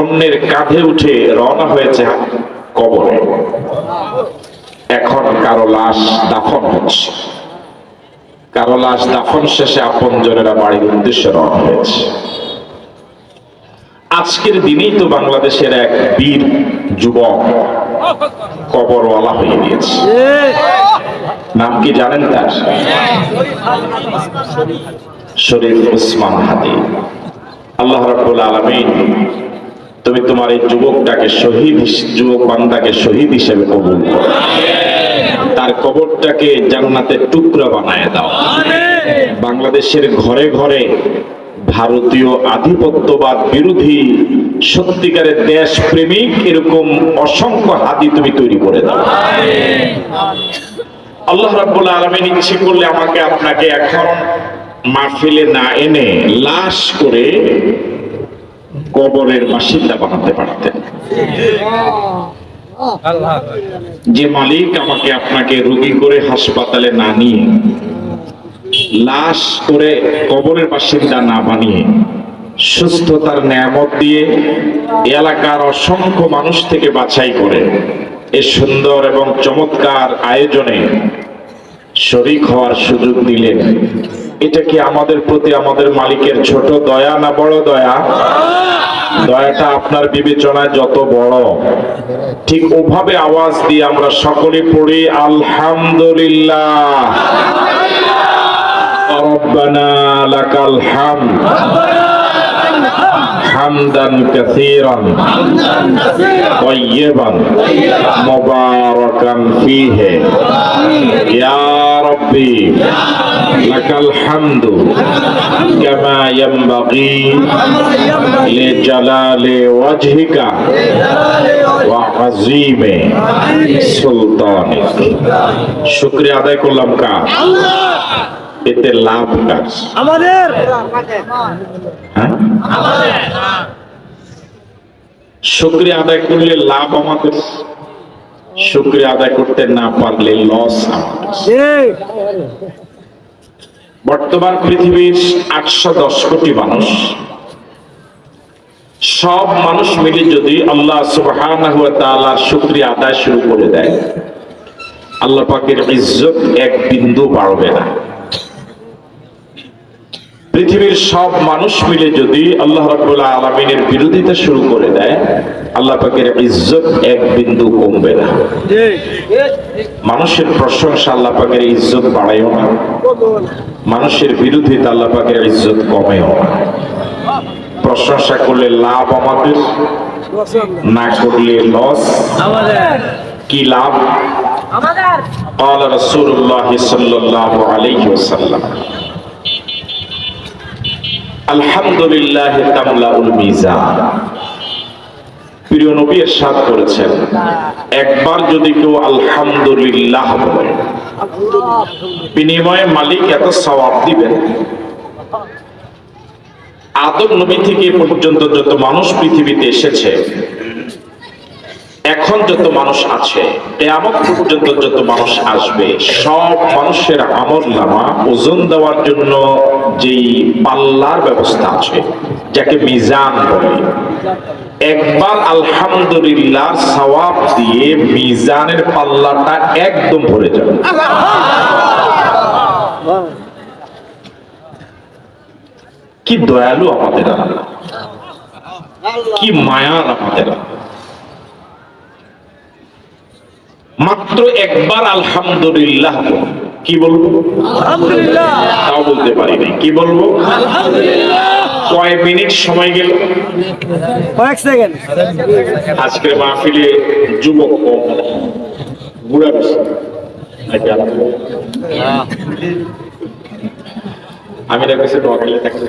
অন্যের কাঁধে উঠে রওনা হয়েছে কবরে। এখন কারও লাশ দাফন হচ্ছে। কারও লাশ দাফন শেষে আপন জনেরা বাড়ির উদ্দেশ্যে রওনা হয়েছে। আজকের দিনেই তো বাংলাদেশের এক বীর যুবক কবরওয়ালা হয়ে গিয়েছে। নাম কি জানেন তার? শরীফ উসমান হাদি। আল্লাহ রাব্বুল আলামিন তুমি তোমার এই যুবকটাকে শহীদ যুবক বান্দাকে শহীদ হিসেবে কবুল করো। তার কবরটাকে জান্নাতের টুকরা বানায় দাও। বাংলাদেশের ঘরে ঘরে ভারতীয় আধিপত্যবাদ বিরোধী সত্যিকারের দেশ প্রেমিক এরকম অসংখ্য হাদি তুমি তৈরি করে দাও। আল্লাহ রাব্বুল আলামিন ইচ্ছে করলে আমাকে আপনাকে এখন মাহফিলে না এনে লাশ করে কবরের বাসিন্দা বানাতে পারতেন যে মালিক আমাকে আপনাকে রুগী করে হাসপাতালে না নিয়ে, লাশ করে কবরের বাসিন্দা না বানিয়ে, সুস্থতার নিয়ামত দিয়ে এলাকার অসংখ্য মানুষ থেকে বাছাই করে, এ সুন্দর এবং চমৎকার আয়োজনে শরিক হওয়ার সুযোগ দিলেন। এটা কি আমাদের প্রতি আমাদের মালিকের ছোট দয়া না বড় দয়া দয়াটা আপনার বিবেচনায় যত বড় ঠিক ওভাবে আওয়াজ দিয়ে আমরা সকলে পড়ি আলহামদুলিল্লাহ ربنا لك الحمد حمدا كثيرا طيبا مباركا فيه يا ربي لك الحمد كما ينبغي لجلال وجهك وعظيم سلطانك শুক্রিয়া আদায় করলাম কার এতে লাভ কার আমাদের হ্যাঁ শুক্রিয়া আদায় করলে লাভ আমাদের শুক্রিয়া আদায় করতে না পারলে লস বর্তমান পৃথিবীর আটশো দশ কোটি মানুষ সব মানুষ মিলে যদি আল্লাহ তাআলার শুকরিয়া আদায় শুরু করে দেয় আল্লাহ পাকের ইজ্জত এক বিন্দু বাড়বে না। পৃথিবীর সব মানুষ মিলে যদি আল্লাহ রাব্বুল আলামিনের বিরোধিতা শুরু করে দেয় আল্লাহ পাকের ইজ্জত এক বিন্দু কমবে না মানুষের প্রশংসা আল্লাহ পাকের ইজ্জত বাড়ায়ও না মানুষের বিরোধিতা আল্লাহ পাকের ইজ্জত কমেও না প্রশংসা করলে লাভ আমাদের না করলে লস আমাদের কি লাভ আমাদের قال رسول الله صلى الله عليه وسلم الحمد لله تملأ الميزان প্রিয় নবী করেছেন। একবার যদি কেউ আলহামদুলিল্লাহ বলে, বিনিময়ে মালিক এত সওয়াব দিবেন। আদম নবী থেকে পর্যন্ত যত মানুষ পৃথিবীতে এসেছে, এখন যত মানুষ আছে, কেয়ামত পর্যন্ত যত মানুষ আসবে, সব মানুষের আমল নামা ওজন দেওয়ার জন্য যেই পাল্লার ব্যবস্থা আছে, যাকে মিজান বলে। একবার আলহামদুলিল্লাহ সওয়াব দিয়ে মিজানের পাল্লাটা একদম ভরে যাবে। কি দয়ালু আমাদের কি মায়ার আমাদের মাত্র একবার আলহামদুলিল্লাহ কি বলব? আলহামদুলিল্লাহ। তাও বলতে পারি কি বলব? আলহামদুলিল্লাহ। কয় মিনিট সময় গেল? কয়েক সেকেন্ড। আজকের মাহফিলে যুবক কম বুড়া বেশি নাকি আমি দেখেছি নোয়াখালী থাকতে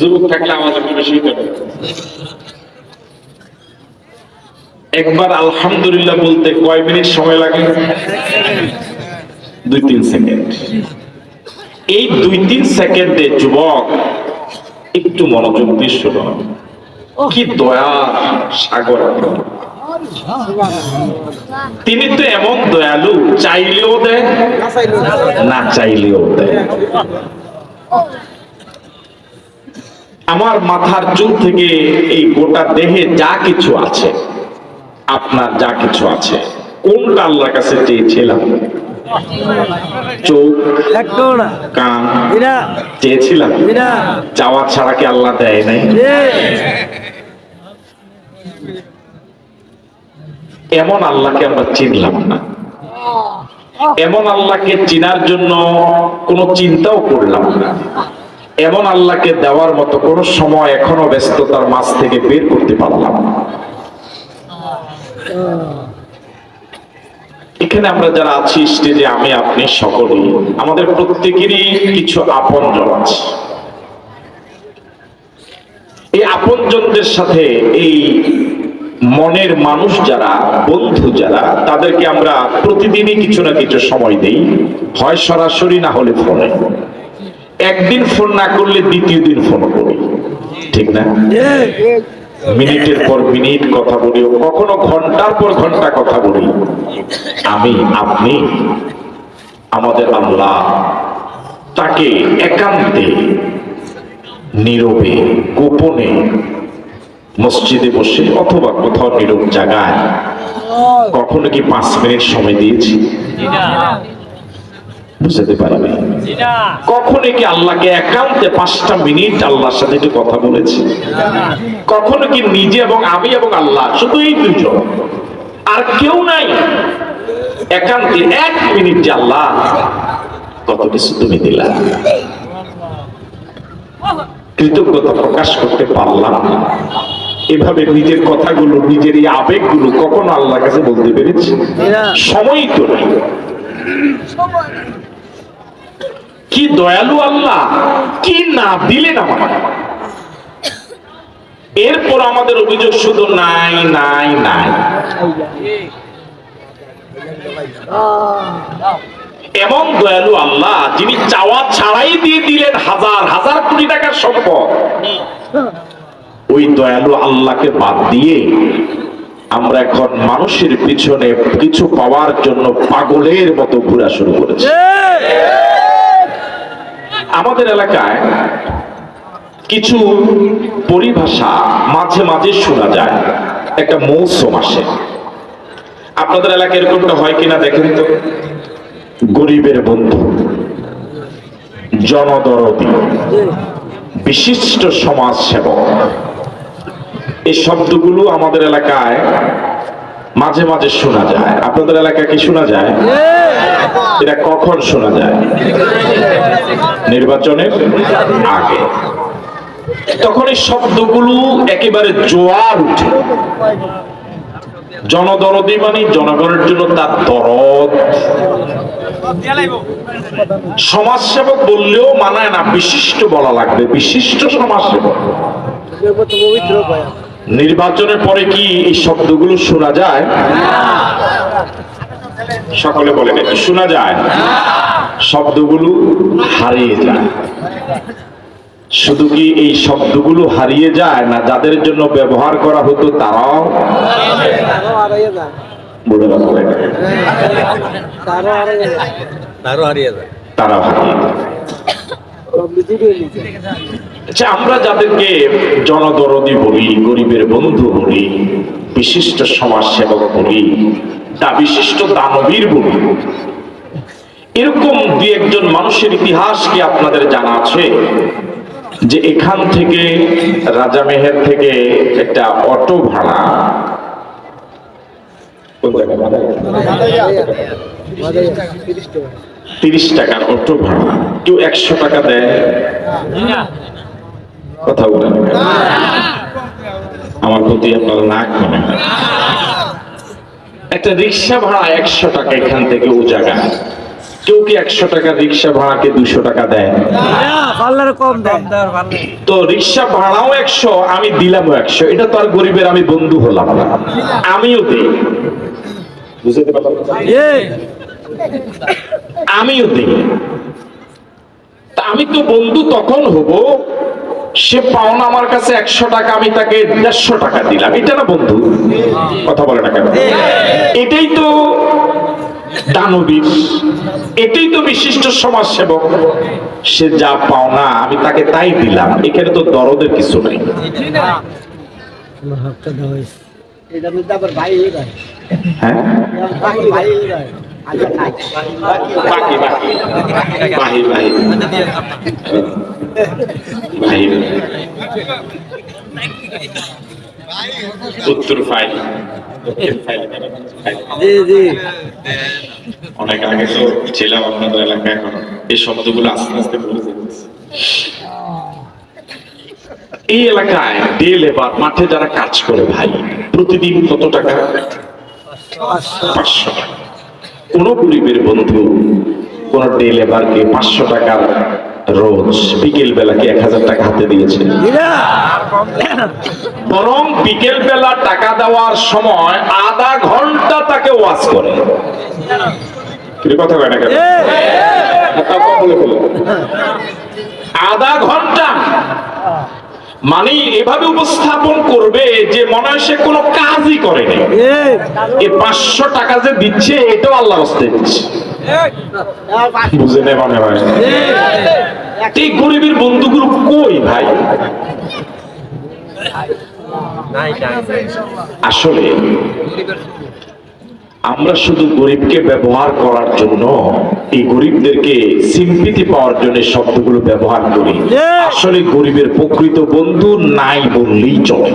যুবক থাকলে আমাদের বেশি একবার আলহামদুলিল্লাহ বলতে কয় মিনিট সময় লাগে? দুই তিন সেকেন্ড। এই দুই তিন সেকেন্ডে যুবক একটু মনোযোগ দিয়ে শোনো। কি দয়া সাগর। তিনি তো এমন দয়ালু চাইলেও দেয় না চাইলেও দেয়। আমার মাথার চুল থেকে এই গোটা দেহে যা কিছু আছে আপনার যা কিছু আছে কোনটা আল্লাহর কাছে চেয়েছিলাম? চোখ কান চেয়েছিলাম। চাওয়া ছাড়া কি আল্লাহ দেয় নাই? এমন আল্লাহকে আমরা চিনলাম না। এমন আল্লাহকে চিনার জন্য কোনো চিন্তাও করলাম না। এমন আল্লাহকে দেওয়ার মতো কোনো সময় এখনও ব্যস্ততার মাঝ থেকে বের করতে পারলাম না। এখানে আমরা যারা আছি, স্টেজে আমি, আপনি সকলেই, আমাদের প্রত্যেকেরই কিছু আপনজন আছে। এই আপন আপনজনদের সাথে এই মনের মানুষ যারা, বন্ধু যারা, তাদেরকে আমরা প্রতিদিনই কিছু না কিছু সময় দেই। হয় সরাসরি, না হলে ফোনে। একদিন ফোন না করলে দ্বিতীয় দিন ফোন করি। ঠিক না? মিনিটের পর মিনিট কথা বলি কখনো ঘণ্টার পর ঘণ্টা কথা বলি। আমি আপনি আমাদের আল্লাহ তাকে একান্তে নীরবে গোপনে মসজিদে বসে অথবা কোথাও নীরব জায়গায় কখনো কি পাঁচ মিনিট সময় দিয়েছি? বুঝতে পারবে কখনো কি আল্লাহকে একান্তে পাঁচটা মিনিট আল্লাহর সাথে একটু কথা বলেছি? কখনো কি নিজে এবং আমি এবং আল্লাহ শুধু এই দুজন? আর কেউ নাই। একান্তে এক মিনিট যে আল্লাহ কত কিছু তুমি দিলা। কৃতজ্ঞতা প্রকাশ করতে পারলাম না। এভাবে নিজের কথাগুলো নিজের এই আবেগগুলো কখনো আল্লাহর কাছে বলতে পেরেছি? বিনা সময়ই তো নাই। কি দয়ালু আল্লাহ? কি না দিলেন আমার এরপর আমাদের অভিযোগ শুধু নাই নাই নাই। এমন দয়ালু আল্লাহ যিনি চাওয়া ছাড়াই দিয়ে দিলেন হাজার হাজার কোটি টাকার সম্পদ। ওই দয়ালু আল্লাহকে বাদ দিয়ে আমরা এখন মানুষের পিছনে কিছু পাওয়ার জন্য পাগলের মতো ঘোরা শুরু করেছি। আমাদের এলাকায় কিছু পরিভাষা মাঝে মাঝে শোনা যায়। একটা মৌসুম আসে। আপনাদের এলাকায় এরকমটা হয় কিনা দেখেন তো। গরিবের বন্ধু জনদরদি বিশিষ্ট সমাজ সেবক এই শব্দগুলো আমাদের এলাকায় মাঝে মাঝে শোনা যায়। আপনাদের এলাকায় কি শোনা যায়? এটা কখন শোনা যায়? নির্বাচনের আগে। তখন এই শব্দগুলো একেবারে জোয়ার উঠে। জনদরদি মানে জনগণের জন্য তার দরদ। সমাজসেবক বললেও মানায় না, বিশিষ্ট বলা লাগবে, বিশিষ্ট সমাজসেবক। নির্বাচনের পরে কি এই শব্দগুলো শোনা যায়? সকলে বলেন শোনা যায় শব্দগুলো হারিয়ে যায়। শুধু কি এই শব্দগুলো হারিয়ে যায় না যাদের জন্য ব্যবহার করা হতো তারাও হারিয়ে যায়। হারিয়ে আচ্ছা আমরা যাদেরকে জনদরদি বলি গরিবের বন্ধু বলি বিশিষ্ট সমাজ সেবক বলি তা বিশিষ্ট দানবীর বলি। এরকম দুই একজন মানুষের ইতিহাস কি আপনাদের জানা আছে? যে এখান থেকে রাজা মেহের থেকে একটা অটো ভাড়া। তিরিশ টাকার অটো ভাড়া। কেউ একশো টাকা দেয়? কথা বলেন আমার প্রতি আপনার নাক মনে হয় একটা রিক্সা ভাড়া একশো টাকা এখান থেকে ও জায়গায় কেউ কি একশো টাকা রিক্সা ভাড়াকে দুশো টাকা দেয়? তো রিক্সা ভাড়াও একশো আমি দিলামও একশো। এটা তো আর গরিবের আমি বন্ধু হলাম আমিও দিই। বুঝতে আমিও দিই। আমি তো বন্ধু তখন হব সে পাওনা আমার কাছে একশো টাকা, আমি তাকে দেড়শো টাকা দিলাম। এটা না বন্ধু? কথা বলে না কেন? এটাই তো দানবীর, এটাই তো বিশিষ্ট সমাজ সেবক সে যা পাওনা, আমি তাকে তাই দিলাম। এখানে তো দরদের কিছু নাই। হ্যাঁ? উত্তর ফাইল। অনেক আগে তো ছিলাম আপনাদের এলাকায় এখন। এই শব্দগুলো আস্তে আস্তে ভুলে যাচ্ছে এই এলাকায় ডে লেবার মাঠে যারা কাজ করে ভাই প্রতিদিন কত টাকা? পাঁচশো টাকা। কোন গরিবের বন্ধু কোন ডে লেবারকে পাঁচশো টাকার রোজ বিকেল বেলাকে এক হাজার টাকা হাতে দিয়েছে? বরং বিকেল বেলা টাকা দেওয়ার সময় আধা ঘণ্টা তাকে ওয়াজ করে। কি কথা কয় না কেন? বলে। আধা ঘণ্টা? মানে এভাবে উপস্থাপন করবে যে মনে হয় সে কোনো কাজই করেনি। এই পাঁচশো টাকা যে দিচ্ছে এটাও আল্লাহ দিচ্ছে। বুঝে নেই মনে হয় এই গরিবের বন্ধুগুলো কই ভাই? আসলে আমরা শুধু গরিবকে ব্যবহার করার জন্য, এই গরিবদেরকে সিম্পিতি পাওয়ার জন্য শব্দগুলো ব্যবহার করি। আসলে গরিবের প্রকৃত বন্ধু নাই বললেই চলে।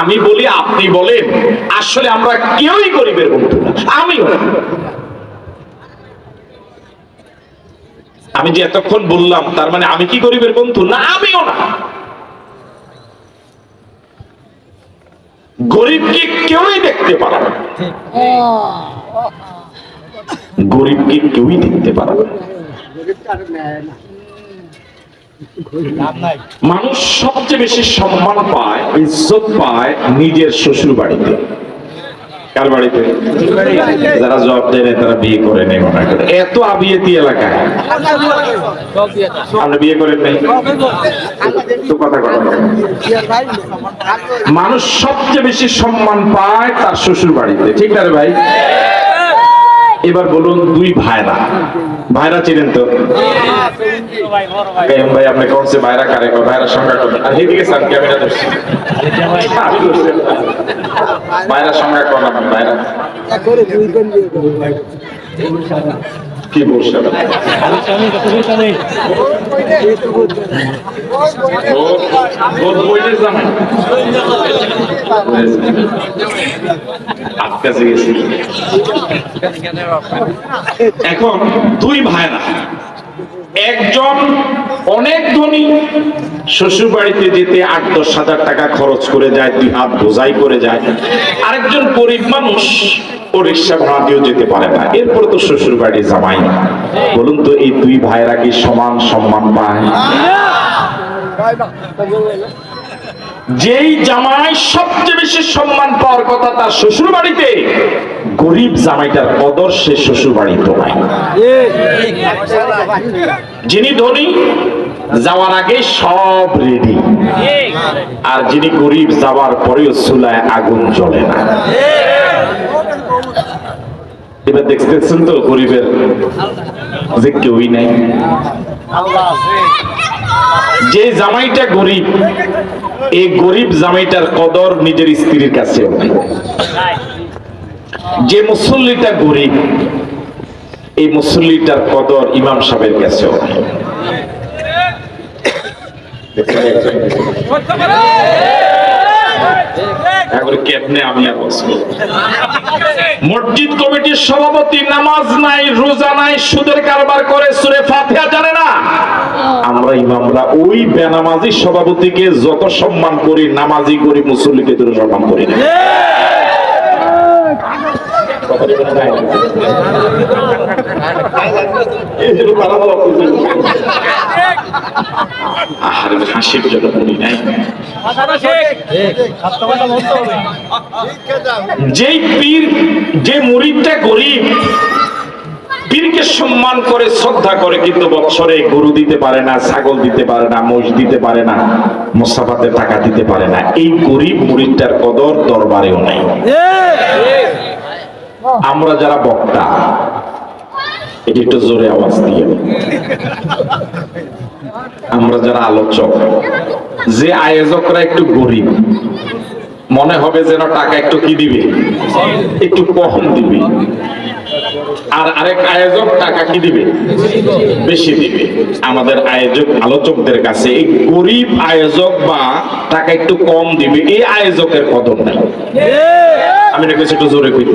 আমি বলি, আপনি বলেন, আসলে আমরা কেউই গরিবের বন্ধু না। আমিও না। আমি যে এতক্ষণ বললাম, তার মানে আমি কি গরিবের বন্ধু? না, আমিও না। গরিবকে কেউই দেখতে পারে না। গরিবকে কেউই দেখতে পারে না। মানুষ সবচেয়ে বেশি সম্মান পায়, ইজ্জত পায় নিজের শ্বশুর বাড়িতে যারা জব দেয় তারা বিয়ে করে নেই মনে করে। এত আবিয়েতি আপনি বিয়ে করেন নাই? তো কথা মানুষ সবচেয়ে বেশি সম্মান পায় তার শ্বশুর বাড়িতে ঠিক না ভাই? এবার বলুন, দুই ভাইরা। ভাইরা চিনেন তো? ভাই, আপনি কোন সে ভাইরা, কারে ভাইরা সংখ্যা কত আর এদিকে স্যার, ক্যামেরা ধরছি আমি ধরছি। ভাইরা সংখ্যা কোন আপনি ভাইরা করে দুই কোন দিয়ে করবে কি বলছে এখন দুই ভাইরা, একজন অনেক ধনী। শ্বশুর বাড়িতে যেতে আট দশ হাজার টাকা খরচ করে যায়, দুই হাত বোঝাই করে যায়। আরেকজন গরিব মানুষ ও রিক্সা ভাড়া দিয়েও যেতে পারে না। এরপরে তো শ্বশুর বাড়ি জামাই। বলুন তো, এই দুই ভাইরা কি সমান সম্মান পায়? যেই জামাই সবচেয়ে বেশি সম্মান পাওয়ার কথা তার শ্বশুর বাড়িতে গরিব জামাইটার কদর সে শ্বশুর বাড়িতে নাই যিনি ধনী, যাওয়ার আগে সব রেডি। আর যিনি গরিব, যাওয়ার পরেও চুলায় আগুন জ্বলে না। এবার দেখতেছেন তো গরিবের যে কেউই নাই। যে জামাইটা গরিব, এই গরিব জামাইটার কদর নিজের স্ত্রীর কাছে যে মুসল্লিটা গরিব, এই মুসল্লিটার কদর ইমাম সাহেবের কাছে এখন কেমনে আমি আর মসজিদ কমিটির সভাপতি নামাজ নাই, রোজা নাই, সুদের কারবার করে সুরে ফাতিহা জানে না। আমরা ইমামরা ওই বেনামাজি সভাপতিকে যত সম্মান করি, নামাজি করি, মুসল্লিকে তত সম্মান করি না। আহারে হাসির জন্য বলি নাই। যেই পীর যে মুরিদটা গরিব পীরকে সম্মান করে শ্রদ্ধা করে কিন্তু বৎসরে গরু দিতে পারে না ছাগল দিতে পারে না মোষ দিতে পারে না মোসাফাতে টাকা দিতে পারে না এই গরিব মুরিদটার কদর দরবারেও নাই। আমরা যারা বক্তা এটি একটু জোরে আওয়াজ দিয়ে। আমরা যারা আলোচক, যে আয়োজকরা একটু গরিব, মনে হবে যেন টাকা একটু কি দিবে? একটু কম দিবে। আর আরেক আয়োজক টাকা কি দিবে? বেশি দিবে। আমাদের আয়োজক, আলোচকদের কাছে এই গরিব আয়োজক বা টাকা একটু কম দিবে, এই আয়োজকের কদর নাই আমি রেখেছি একটু জোরে কই